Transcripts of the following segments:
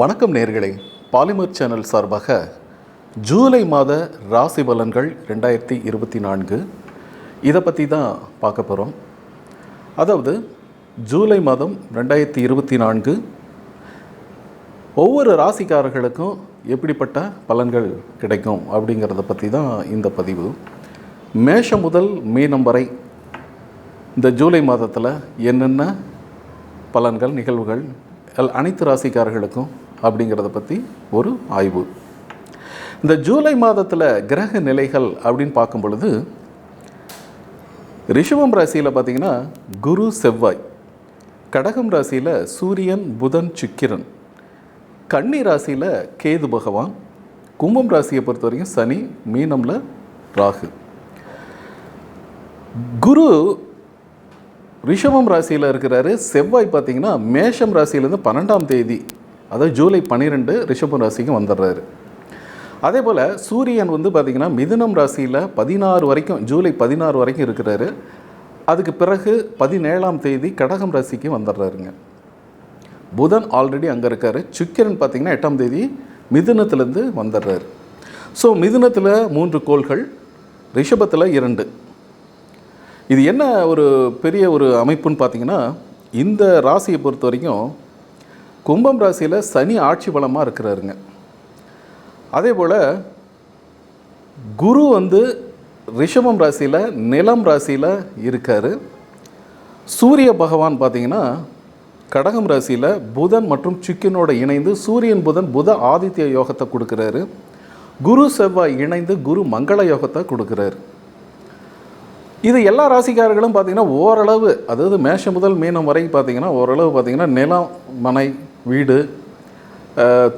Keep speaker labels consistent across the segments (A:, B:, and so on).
A: வணக்கம் நேர்களே. Polymer channel சார்பாக ஜூலை மாத ராசி பலன்கள் ரெண்டாயிரத்தி இருபத்தி நான்கு. இதை பற்றி தான் பார்க்க போகிறோம் அதாவது ஜூலை மாதம் ரெண்டாயிரத்தி இருபத்தி நான்கு. ஒவ்வொரு ராசிக்காரர்களுக்கும் எப்படிப்பட்ட பலன்கள் கிடைக்கும் அப்படிங்கிறத பற்றி தான் இந்த பதிவு. மேஷம் முதல் மீனம் வரை இந்த ஜூலை மாதத்தில் என்னென்ன பலன்கள் நிகழ்வுகள் எல் அனைத்து ராசிக்காரர்களுக்கும் அப்படிங்கிறத பற்றி ஒரு ஆய்வு. இந்த ஜூலை மாதத்தில் கிரக நிலைகள் அப்படின்னு பார்க்கும் பொழுது ரிஷபம் ராசியில் பார்த்தீங்கன்னா குரு செவ்வாய். கடகம் ராசியில் சூரியன் புதன் சுக்கிரன். கன்னி ராசியில் கேது பகவான். கும்பம் ராசியை பொறுத்த வரைக்கும் சனி மீனமில் ராகு. குரு ரிஷபம் ராசியில் இருக்கிறாரு. செவ்வாய் பார்த்தீங்கன்னா மேஷம் ராசியிலேருந்து பன்னெண்டாம் தேதி அதாவது ஜூலை பன்னிரெண்டு ரிஷபம் ராசிக்கு வந்துடுறாரு. அதே போல் சூரியன் வந்து பார்த்திங்கன்னா மிதுனம் ராசியில் பதினாறு வரைக்கும் ஜூலை பதினாறு வரைக்கும் இருக்கிறாரு. அதுக்கு பிறகு பதினேழாம் தேதி கடகம் ராசிக்கு வந்துடுறாருங்க. புதன் ஆல்ரெடி அங்கே இருக்கார். சுக்கிரன் பார்த்திங்கன்னா எட்டாம் தேதி மிதுனத்துலேருந்து வந்துடுறாரு. ஸோ மிதுனத்தில் மூன்று கோள்கள் ரிஷபத்தில் இரண்டு. இது என்ன ஒரு பெரிய ஒரு அமைப்புன்னு பார்த்தீங்கன்னா இந்த ராசியை பொறுத்த வரைக்கும் கும்பம் ராசியில் சனி ஆட்சி பலமாக இருக்கிறாருங்க. அதே போல் குரு வந்து ரிஷபம் ராசியில் நிலம் ராசியில் இருக்கார். சூரிய பகவான் பார்த்தீங்கன்னா கடகம் ராசியில் புதன் மற்றும் சுக்கினோட இணைந்து சூரியன் புதன் புத ஆதித்ய யோகத்தை கொடுக்குறாரு. குரு செவ்வாய் இணைந்து குரு மங்கள யோகத்தை கொடுக்குறாரு. இது எல்லா ராசிக்காரர்களும் பார்த்தீங்கன்னா ஓரளவு அதாவது மேஷம் முதல் மீனம் வரை பார்த்திங்கன்னா ஓரளவு பார்த்தீங்கன்னா நிலம் மனை வீடு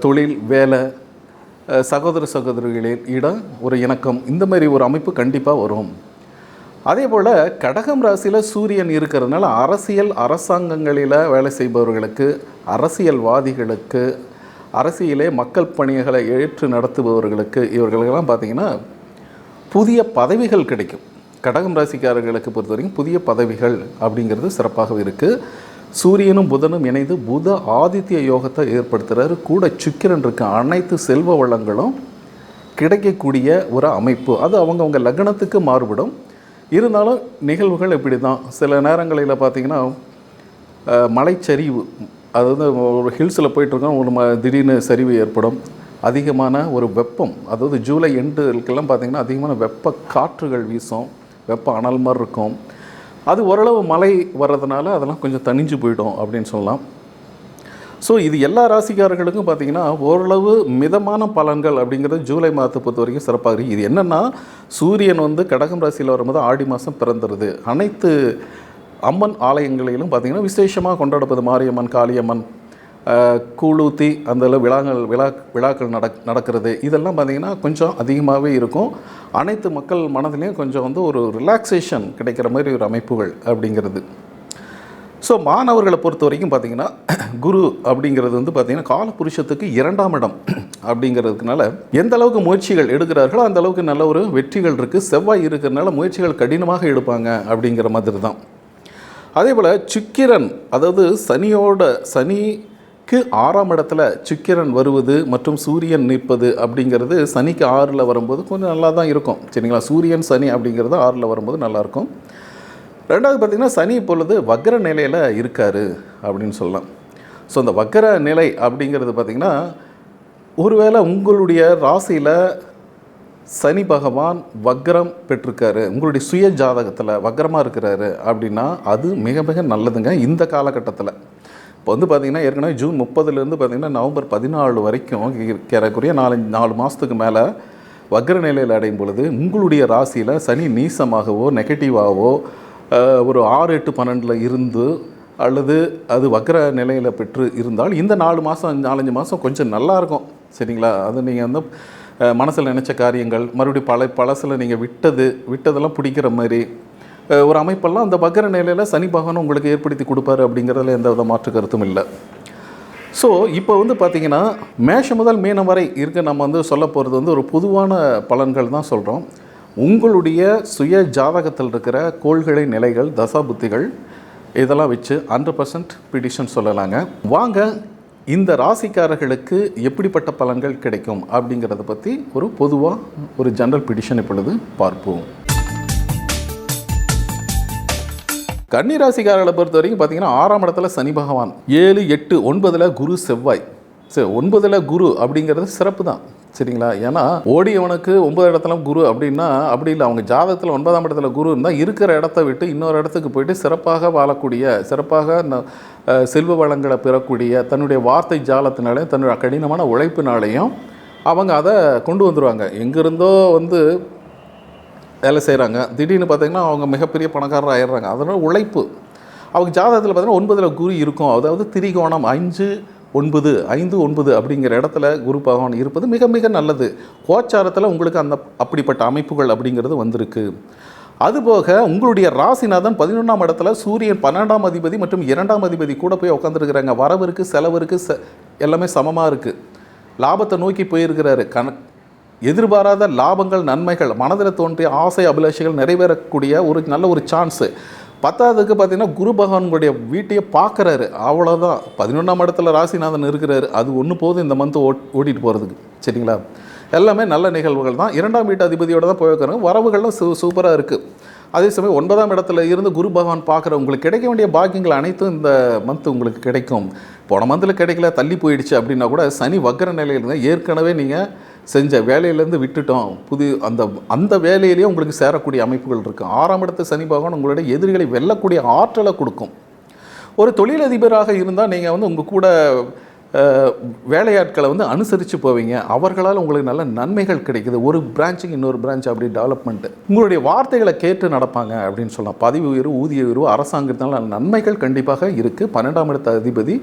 A: தொழில் வேலை சகோதர சகோதரிகளில் இடம் ஒரு இணக்கம் இந்த மாதிரி ஒரு அமைப்பு கண்டிப்பாக வரும். அதே போல் கடகம் ராசியில் சூரியன் இருக்கிறதுனால அரசியல் அரசாங்கங்களில் வேலை செய்பவர்களுக்கு அரசியல்வாதிகளுக்கு அரசியலே மக்கள் பணிகளை ஏற்று நடத்துபவர்களுக்கு இவர்களுக்கெல்லாம் பார்த்திங்கன்னா புதிய பதவிகள் கிடைக்கும். கடகம் ராசிக்காரர்களுக்கு பொறுத்த வரைக்கும் புதிய பதவிகள் அப்படிங்கிறது சிறப்பாக இருக்குது சூரியனும் புதனும் இணைந்து புத ஆதித்ய யோகத்தை ஏற்படுத்துகிறாரு கூட சுக்கிரன் இருக்க அனைத்து செல்வ வளங்களும் கிடைக்கக்கூடிய ஒரு அமைப்பு. அது அவங்கவுங்க லக்னத்துக்கு மாறுபடும். இருந்தாலும் நிகழ்வுகள் இப்படி தான் சில நேரங்களில் பார்த்திங்கன்னா மலைச்சரிவு. அதாவது ஒரு ஹில்ஸில் போயிட்டுருக்கோம் ஒரு ம திடீர்னு சரிவு ஏற்படும். அதிகமான ஒரு வெப்பம். அதாவது ஜூலை எண்டுக்கெல்லாம் பார்த்திங்கன்னா அதிகமான வெப்ப காற்றுகள் வீசும். வெப்ப அனல் மாதிரி இருக்கும். அது ஓரளவு மழை வர்றதுனால அதெல்லாம் கொஞ்சம் தணிஞ்சு போயிடும் அப்படின்னு சொல்லலாம். ஸோ இது எல்லா ராசிக்காரர்களுக்கும் பார்த்திங்கன்னா ஓரளவு மிதமான பலன்கள் அப்படிங்கிறது ஜூலை மாதத்தை பொறுத்த வரைக்கும் சிறப்பாக இருக்குது இது என்னென்னா சூரியன் வந்து கடகம் ராசியில் வரும்போது ஆடி மாதம் பிறந்துருது. அனைத்து அம்மன் ஆலயங்களிலும் பார்த்திங்கன்னா விசேஷமாக கொண்டாடப்படுது. மாரியம்மன் காளியம்மன் கூழூத்தி அந்த அளவு விழாக்கள் விழா விழாக்கள் நடக் நடக்கிறது. இதெல்லாம் பார்த்திங்கன்னா கொஞ்சம் அதிகமாகவே இருக்கும். அனைத்து மக்கள் மனதிலையும் கொஞ்சம் வந்து ஒரு ரிலாக்ஸேஷன் கிடைக்கிற மாதிரி ஒரு அமைப்புகள் அப்படிங்கிறது. ஸோ மாணவர்களை பொறுத்த வரைக்கும் பார்த்தீங்கன்னா குரு அப்படிங்கிறது வந்து பார்த்திங்கன்னா காலபுருஷத்துக்கு இரண்டாம் இடம் அப்படிங்கிறதுனால எந்த அளவுக்கு முயற்சிகள் எடுக்கிறார்களோ அந்த அளவுக்கு நல்ல ஒரு வெற்றிகள் இருக்குது செவ்வாய் இருக்கிறதுனால முயற்சிகள் கடினமாக எடுப்பாங்க அப்படிங்கிற மாதிரி தான். அதே போல் சுக்கிரன் அதாவது சனியோட சனி சனிக்கு ஆறாம் இடத்துல சுக்கிரன் வருவது மற்றும் சூரியன் நிற்பது அப்படிங்கிறது சனிக்கு ஆறில் வரும்போது கொஞ்சம் நல்லா தான் இருக்கும். சரிங்களா? சூரியன் சனி அப்படிங்கிறது ஆறில் வரும்போது நல்லாயிருக்கும். ரெண்டாவது பார்த்திங்கன்னா சனி இப்பொழுது வக்ர நிலையில் இருக்கார் அப்படின்னு சொல்லலாம். ஸோ அந்த வக்ர நிலை அப்படிங்கிறது பார்த்திங்கன்னா ஒருவேளை உங்களுடைய ராசியில் சனி பகவான் வக்ரம் பெற்றிருக்காரு உங்களுடைய சுய ஜாதகத்தில் வக்ரமாக இருக்கிறாரு அப்படின்னா அது மிக மிக நல்லதுங்க. இந்த காலகட்டத்தில். இப்போ வந்து பார்த்திங்கன்னா ஏற்கனவே ஜூன் முப்பதுலேருந்து பார்த்திங்கன்னா நவம்பர் பதினாலு வரைக்கும் ஏறக்குறைய நாலு நாலு மாதத்துக்கு மேலே வக்ர நிலையில் அடையும் பொழுது உங்களுடைய ராசியில் சனி நீசமாகவோ நெகட்டிவாகவோ ஒரு ஆறு எட்டு பன்னெண்டில் இருந்து அல்லது அது வக்ர நிலையில் பெற்று இருந்தால் இந்த நாலு மாதம் நாலஞ்சு மாதம் கொஞ்சம் நல்லா இருக்கும். சரிங்களா? அது நீங்கள் வந்து மனசில் நினச்ச காரியங்கள் மறுபடியும் பல பழசில் நீங்கள் விட்டது விட்டதெல்லாம் பிடிக்கிற மாதிரி ஒரு அமைப்பெல்லாம் அந்த வக்ர நிலையில் சனி பகவான் உங்களுக்கு ஏற்படுத்தி கொடுப்பாரு அப்படிங்கிறதுல எந்த வித மாற்று கருத்தும் இல்லை. ஸோ இப்போ வந்து பார்த்தீங்கன்னா மேஷம் முதல் மீனம் வரை இருக்க நம்ம வந்து சொல்ல போகிறது வந்து ஒரு பொதுவான பலன்கள் தான் சொல்கிறோம் உங்களுடைய சுய ஜாதகத்தில் இருக்கிற கோள்களை நிலைகள் தசா புத்திகள் இதெல்லாம் வச்சு ஹண்ட்ரட் பர்சன்ட் பிடிஷன் சொல்லலாங்க. வாங்க இந்த ராசிக்காரர்களுக்கு எப்படிப்பட்ட பலன்கள் கிடைக்கும் அப்படிங்கிறத பற்றி ஒரு பொதுவாக ஒரு ஜென்ரல் பிடிஷன் இப்பொழுது பார்ப்போம். கன்னிராசிக்காரர்களை பொறுத்த வரைக்கும் பார்த்தீங்கன்னா ஆறாம் இடத்துல சனி பகவான். ஏழு எட்டு ஒன்பதில் குரு செவ்வாய். சரி ஒன்பதில் குரு அப்படிங்கிறது சிறப்பு தான். சரிங்களா? ஏன்னா ஓடியவனுக்கு ஒன்பது இடத்துல குரு அப்படின்னா அப்படி இல்லை. அவங்க ஜாதகத்தில் ஒன்பதாம் இடத்துல குரு இருந்தால் இருக்கிற இடத்த விட்டு இன்னொரு இடத்துக்கு போயிட்டு சிறப்பாக வாழக்கூடிய சிறப்பாக ந- செல்வ வளங்களை பெறக்கூடிய தன்னுடைய வார்த்தை ஜாலத்தினாலையும் தன்னுடைய கடினமான உழைப்பினாலையும் அவங்க அதை கொண்டு வந்துடுவாங்க எங்கேருந்தோ வந்து வேலை செய்கிறாங்க திடீர்னு பார்த்தீங்கன்னா அவங்க மிகப்பெரிய பணக்காரர் ஆயிடுறாங்க. அதனால் உழைப்பு. அவங்க ஜாதகத்தில் பார்த்தீங்கன்னா ஒன்பதில் குரு இருக்கும். அதாவது திரிகோணம் அஞ்சு ஒன்பது ஐந்து ஒன்பது அப்படிங்கிற இடத்துல குரு பகவான் இருப்பது மிக மிக நல்லது. கோச்சாரத்தில் உங்களுக்கு அந்த அப்படிப்பட்ட அமைப்புகள் அப்படிங்கிறது வந்திருக்கு. அதுபோக உங்களுடைய ராசிநாதன் பதினொன்றாம் இடத்துல சூரியன் பன்னெண்டாம் அதிபதி மற்றும் இரண்டாம் அதிபதி கூட போய் உட்காந்துருக்குறாங்க வரவு இருக்குது செலவு இருக்குது ச எல்லாமே சமமாக இருக்குது லாபத்தை நோக்கி போயிருக்கிறாரு. கண எதிர்பாராத லாபங்கள் நன்மைகள் மனதில் தோன்றிய ஆசை அபிலாஷைகள் நிறைவேறக்கூடிய ஒரு நல்ல ஒரு சான்ஸு பத்தாவதுக்கு பார்த்தீங்கன்னா குரு பகவானுடைய வீட்டையே பார்க்குறாரு. அவ்வளோதான் பதினொன்றாம் இடத்துல ராசிநாதன் இருக்கிறாரு. அது ஒன்று போதும் இந்த மந்த் ஓட் ஓட்டிகிட்டு போகிறதுக்கு சரிங்களா? எல்லாமே நல்ல நிகழ்வுகள் தான். இரண்டாம் வீட்டு அதிபதியோட தான் போயிருக்காங்க வரவுகளும் சூ சூப்பராக இருக்குது அதே சமயம் ஒன்பதாம் இடத்துல இருந்து குரு பகவான் பார்க்குற உங்களுக்கு கிடைக்க வேண்டிய பாக்கியங்கள் அனைத்தும் இந்த மந்த் உங்களுக்கு கிடைக்கும். போன மந்தில் கிடைக்கல தள்ளி போயிடுச்சு அப்படின்னா கூட சனி வக்கர நிலையில் இருந்தால் ஏற்கனவே நீங்கள் செஞ்ச வேலையிலேருந்து விட்டுட்டோம். புது அந்த அந்த வேலையிலேயே உங்களுக்கு சேரக்கூடிய அமைப்புகள் இருக்குது ஆறாம் இடத்து சனி பகவான் உங்களுடைய எதிரிகளை வெல்லக்கூடிய ஆற்றலை கொடுக்கும். ஒரு தொழிலதிபராக இருந்தால் நீங்கள் வந்து உங்கள் கூட வேலையாட்களை வந்து அனுசரித்து போவீங்க. அவர்களால் உங்களுக்கு நல்ல நன்மைகள் கிடைக்குது. ஒரு பிரான்ச்சுக்கு இன்னொரு பிரான்ச் அப்படி டெவலப்மெண்ட்டு உங்களுடைய வார்த்தைகளை கேட்டு நடப்பாங்க அப்படின்னு சொல்லலாம். பதவி உயர்வு ஊதிய உயர்வு அரசாங்கத்தினால நன்மைகள் கண்டிப்பாக இருக்குது பன்னெண்டாம் இடத்த அதிபதி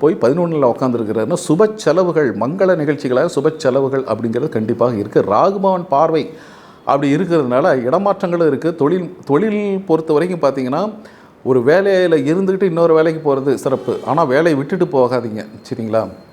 A: போய் பதினொன்றில் உட்காந்துருக்கிறாருன்னா சுப செலவுகள் மங்கள நிகழ்ச்சிகளாக சுப செலவுகள் அப்படிங்கிறது கண்டிப்பாக இருக்குது ராகுபவன் பார்வை அப்படி இருக்கிறதுனால இடமாற்றங்களும் இருக்குது தொழில் தொழில் பொறுத்த வரைக்கும் பார்த்தீங்கன்னா ஒரு வேலையில் இருந்துக்கிட்டு இன்னொரு வேலைக்கு போகிறது சிறப்பு. ஆனால் வேலையை விட்டுட்டு போகாதீங்க. சரிங்களா?